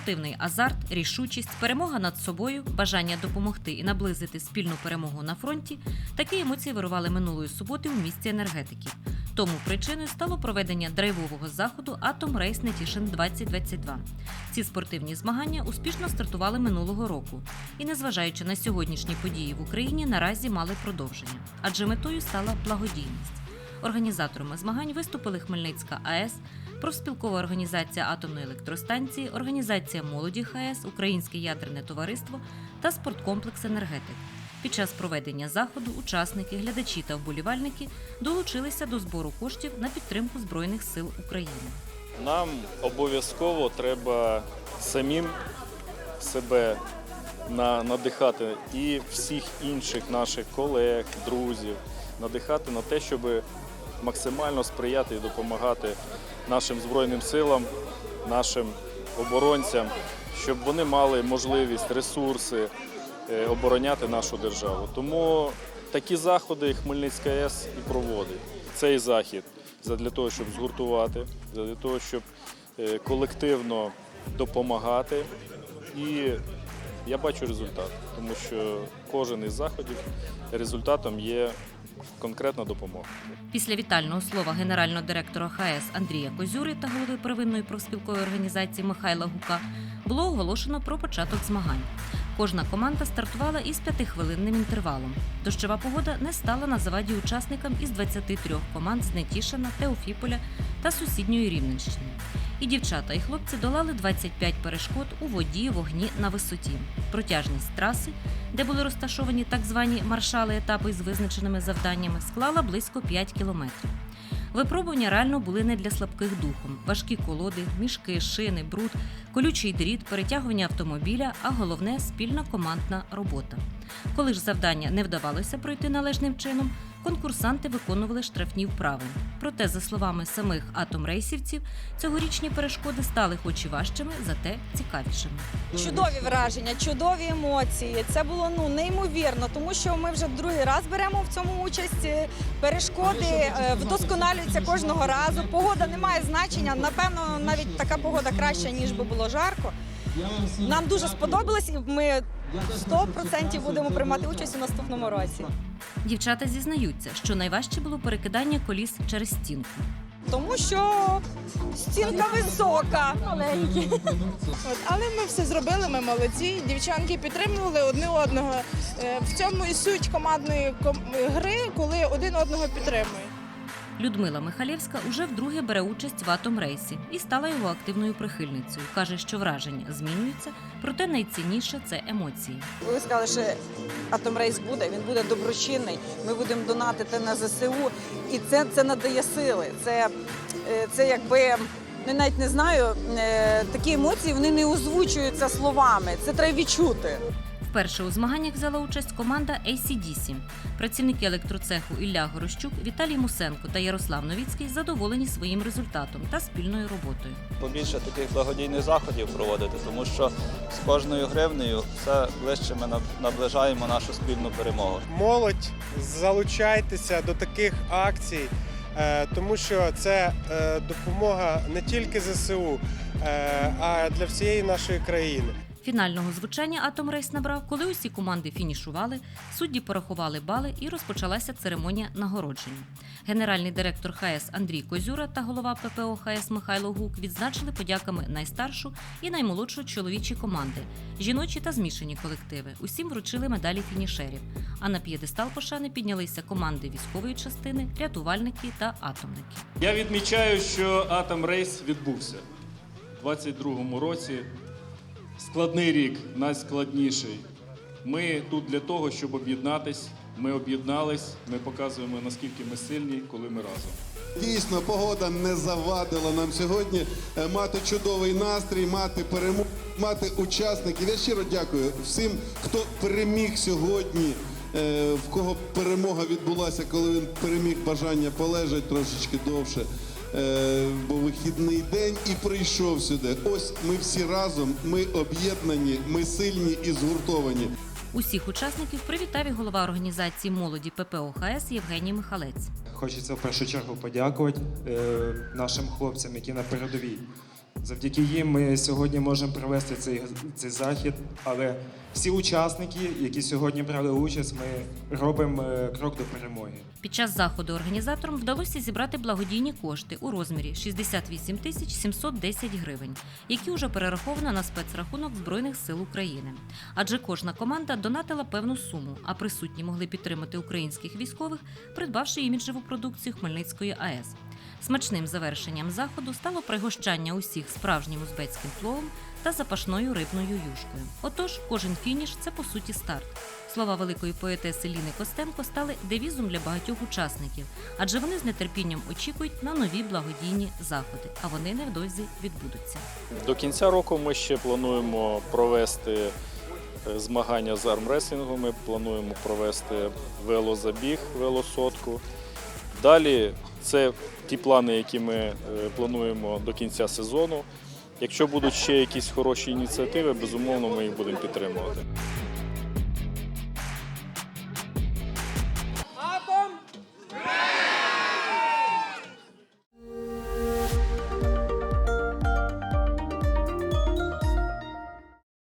спортивний азарт, рішучість, перемога над собою, бажання допомогти і наблизити спільну перемогу на фронті такі емоції вирували минулої суботи у місті енергетиків. Тому причиною стало проведення драйвового заходу Атом Рейс Нетішин 2022. Ці спортивні змагання успішно стартували минулого року і, незважаючи на сьогоднішні події в Україні, наразі мали продовження, адже метою стала благодійність. Організаторами змагань виступили Хмельницька АЕС, профспілкова організація атомної електростанції, організація молоді ХАЕС, Українське ядерне товариство та спорткомплекс енергетик. Під час проведення заходу учасники, глядачі та вболівальники долучилися до збору коштів на підтримку Збройних сил України. Нам обов'язково треба самим себе надихати і всіх інших наших колег, друзів, надихати на те, щоб максимально сприяти і допомагати нашим Збройним силам, нашим оборонцям, щоб вони мали можливість, ресурси е, обороняти нашу державу. Тому такі заходи Хмельницька АЕС і проводить. Цей захід для того, щоб згуртувати, для того, щоб е, колективно допомагати. І я бачу результат, тому що кожен із заходів результатом є конкретна допомога. Після вітального слова генерального директора ХАЕС Андрія Козюри та голови первинної профспілкової організації Михайла Гука було оголошено про початок змагань. Кожна команда стартувала із п'ятихвилинним інтервалом. Дощова погода не стала на заваді учасникам із 23 команд з Нетішина, Теофіполя та сусідньої Рівненщини. І дівчата, і хлопці долали 25 перешкод у воді, вогні на висоті. Протяжність траси, де були розташовані так звані маршали етапи з визначеними завданнями, склала близько 5 кілометрів. Випробування реально були не для слабких духом: важкі колоди, мішки, шини, бруд, колючий дріт, перетягування автомобіля, а головне спільна командна робота. Коли ж завдання не вдавалося пройти належним чином, конкурсанти виконували штрафні вправи. Проте, за словами самих атомрейсівців, цьогорічні перешкоди стали хоч і важчими, зате цікавішими. Чудові враження, чудові емоції. Це було ну неймовірно, тому що ми вже другий раз беремо в цьому участь. Перешкоди е, вдосконалюються кожного разу. Погода не має значення. Напевно, навіть така погода краща, ніж би було жарко. Нам дуже сподобалось, і ми 100% будемо приймати участь у наступному році. Дівчата зізнаються, що найважче було перекидання коліс через стінку. Тому що стінка висока. Маленькі. От, але ми все зробили, ми молодці. Дівчанки підтримували одне одного. Е, В цьому і суть командної ком- гри, коли один одного підтримує. Людмила Михалєвська уже вдруге бере участь в атомрейсі і стала його активною прихильницею. каже, що враження змінюються, проте найцінніше це емоції. Ви сказали, що атомрейс буде, він буде доброчинний. Ми будемо донатити на ЗСУ, і це, це надає сили. Це, е, це якби. Ну, навіть не знаю, е, такі емоції вони не озвучуються словами. Це треба відчути. Вперше у змаганнях взяла участь команда ACDC. Працівники електроцеху Ілля Горощук, Віталій Мусенко та Ярослав Новіцький задоволені своїм результатом та спільною роботою. побільше таких благодійних заходів проводити, тому що з кожною гривнею все ближче ми наближаємо нашу спільну перемогу. молодь, залучайтеся до таких акцій, е, тому що це е, допомога не тільки ЗСУ, е, а для всієї нашої країни. Фінального звучання Атомрейс набрав, коли усі команди фінішували, судді порахували бали і розпочалася церемонія нагородження. Генеральний директор ХАЕС Андрій Козюра та голова ППО ХАЕС Михайло Гук відзначили подяками найстаршу і наймолодшу чоловічі команди, жіночі та змішані колективи. Усім вручили медалі фінішерів. А на п'єдестал пошани піднялися команди військової частини, рятувальники та атомники. Я відмічаю, що Атом Рейс відбувся у 22-му році. Складний рік, найскладніший. Ми тут для того, щоб об'єднатись. Ми об'єднались, ми показуємо, наскільки ми сильні, коли ми разом. Дійсно, погода не завадила нам сьогодні е, мати чудовий настрій, мати перемогу, мати учасників. Я щиро дякую всім, хто переміг сьогодні, е, в кого перемога відбулася, коли він переміг бажання полежати трошечки довше. Е, Бо вихідний день і прийшов сюди. Ось ми всі разом, ми об'єднані, ми сильні і згуртовані. Усіх учасників привітав і голова організації молоді ППО ХАЕС Євгеній Михалець. Хочеться в першу чергу подякувати е, нашим хлопцям, які на передовій. Завдяки їм ми сьогодні можемо провести цей, цей захід, але всі учасники, які сьогодні брали участь, ми робимо е, крок до перемоги. Під час заходу організаторам вдалося зібрати благодійні кошти у розмірі 68 тисяч 710 гривень, які вже перераховано на спецрахунок Збройних сил України. Адже кожна команда донатила певну суму, а присутні могли підтримати українських військових, придбавши іміджеву продукцію Хмельницької АЕС. Смачним завершенням заходу стало пригощання усіх справжнім узбецьким пловом та запашною рибною юшкою. Отож, кожен фініш це по суті старт. Слова великої поетеси Ліни Костенко стали девізом для багатьох учасників, адже вони з нетерпінням очікують на нові благодійні заходи, а вони невдовзі відбудуться. До кінця року ми ще плануємо провести е, змагання з армреслінгу, ми плануємо провести велозабіг, велосотку. Далі це ті плани, які ми е, плануємо до кінця сезону. Якщо будуть ще якісь хороші ініціативи, безумовно, ми їх будемо підтримувати.